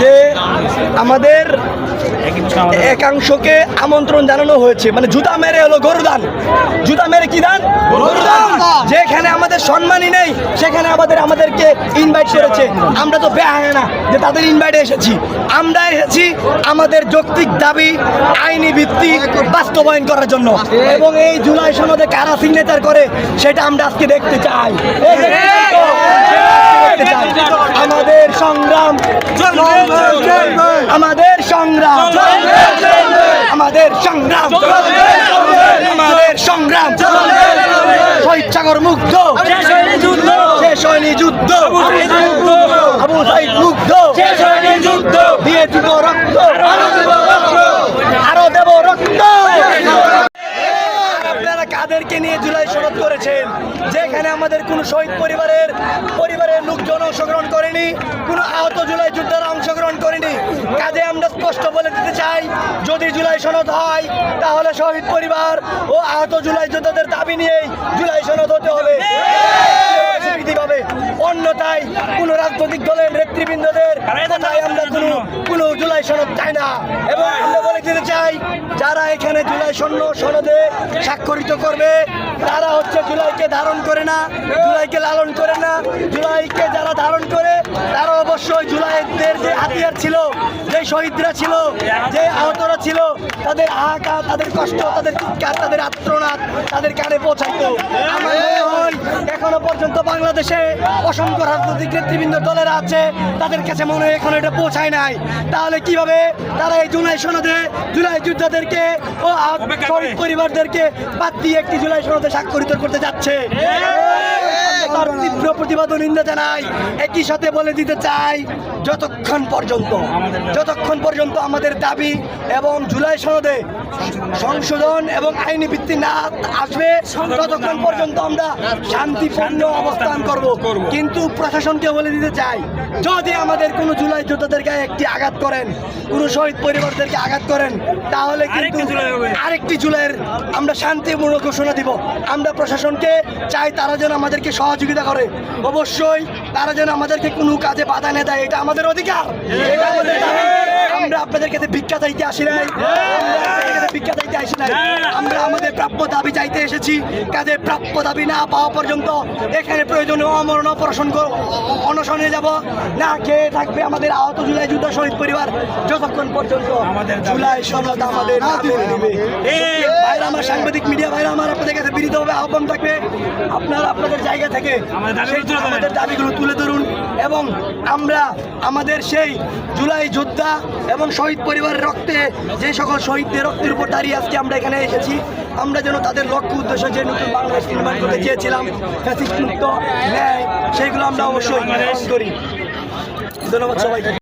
যে আমাদের একাংশকে আমন্ত্রণ জানানো হয়েছে। মানে জুতা মেরে হলো গরুদান। জুতা মেরে কি দান? গরুদান। যেখানে আমাদের সম্মানই নেই, সেখানে আমাদের আমাদেরকে ইনভাইট করেছে। আমরা তো বেহায় না যে তাদের ইনভাইটে এসেছি। আমরা এসেছি আমাদের যৌক্তিক দাবি, আইনি ভিত্তি বাস্তবায়ন করার জন্য। এবং এই জুলাই সনদে কারা সিগনেচার করে, সেটা আমরা আজকে দেখতে চাই। আমাদের সংগ্রাম। আমাদের সংগ্রাম। আমাদের সংগ্রাম। আমাদের সংগ্রাম। সাগর মুগ্ধ। শেষ হয়নি যুদ্ধ। আবু সাইদ মুগ্ধ। দিয়ে দিব রক্ত। আরও দেব রক্ত। আপনারা কাদেরকে নিয়ে জুলাই সনদ করেছেন? যেখানে আমাদের কোনো শহীদ পরিবারের পরিবারের লোকজন অংশগ্রহণ করেনি কোনো আহত জুলাই যোদ্ধারা অংশগ্রহণ করেনি। কাজে আমরা স্পষ্ট বলে দিতে চাই যদি জুলাই সনদ হয় তাহলে শহীদ পরিবার ও আহত জুলাই যোদ্ধাদের দাবি নিয়েই জুলাই সনদ হতে হবে। হবে অন্যথায় কোন রাজনৈতিক দলের নেতৃবৃন্দদের আমরা কোনো কোনো জুলাই সনদ চাই না। এবং আমরা বলে দিতে চাই যারা এখানে জুলাই সৈন্য সনদে স্বাক্ষরিত করবে, তারা হচ্ছে জুলাইকে ধারণ করে না, জুলাইকে লালন করে না। জুলাইকে যারা ধারণ করে, তারা অবশ্যই জুলাইদের যে হাতিয়ার ছিল, যে শহীদরা ছিল, যে আহতরা ছিল, তাদের হাহাকার তাদের কষ্ট, তাদের চিৎকার তাদের আত্মনাথ তাদের কানে পৌঁছাইত এখনও পর্যন্ত বাংলাদেশে অসংখ্য রাজনৈতিক নেতৃবৃন্দ দলের আছে তাদের কাছে মনে হয় এখনও এটা পৌঁছায় নাই। তাহলে কীভাবে তারা এই জুলাই সনদে জুলাই যোদ্ধাদেরকে ও শহীদ পরিবারদেরকে বাদ দিয়ে একটি জুলাই সনদে স্বাক্ষরিত করতে যাচ্ছে? তার তীব্র প্রতিবাদ ও নিন্দা জানাই একই সাথে বলে দিতে চাই যতক্ষণ পর্যন্ত যতক্ষণ পর্যন্ত আমাদের দাবি এবং জুলাই সনদে সংশোধন এবং আইনি ভিত্তি না আসবে ততক্ষণ পর্যন্ত আমরা শান্তিপূর্ণ অবস্থান করব। কিন্তু প্রশাসনকে বলে দিতে চাই যদি আমাদের কোনো জুলাই যোদ্ধাদের গায়ে একটি আঘাত করেন কোনো শহীদ পরিবারদেরকে আঘাত করেন তাহলে কিন্তু আরেকটি জুলাইয়ের আমরা শান্তিপূর্ণ ঘোষণা দিব। আমরা প্রশাসনকে চাই তারা যেন আমাদেরকে সহযোগিতা করে। অবশ্যই তারা যেন আমাদেরকে কোনো কাজে বাধা না দেয় এটা আমাদের অধিকার। এটা আমাদের আমরা আপনাদের কাছে ভিক্ষা চাইতে আসি নাই। ভিক্ষা চাইতে আসি নাই। আমরা আমাদের প্রাপ্য দাবি চাইতে এসেছি। কাজে প্রাপ্য দাবি না পাওয়া পর্যন্ত এখানে প্রয়োজনীয় অমরণ অপারেশন অনশনে যাব। না খেয়ে থাকবে আমাদের আহত জুলাই যুদ্ধ শহীদ পরিবার যতক্ষণ পর্যন্ত। জুলাই সনদ আমাদের ভাইরা আমার সাংবাদিক মিডিয়া ভাইরা আমার আপনাদের কাছে বিনীতভাবে আহ্বান থাকবে। আপনারা আপনাদের জায়গা থেকে সেই আমাদের দাবিগুলো তুলে ধরুন এবং আমরা আমাদের সেই জুলাই যোদ্ধা এবং শহীদ পরিবারের রক্তে যে সকল শহীদদের রক্তের উপর দাঁড়িয়ে আজকে আমরা এখানে এসেছি আমরা যেন তাদের লক্ষ্য উদ্দেশ্য যে নতুন বাংলাদেশ নির্মাণ করতে চেয়েছিলাম ফ্যাসিস্ট মুক্ত ন্যায় সেইগুলো আমরা অবশ্যই করি। ধন্যবাদ সবাইকে।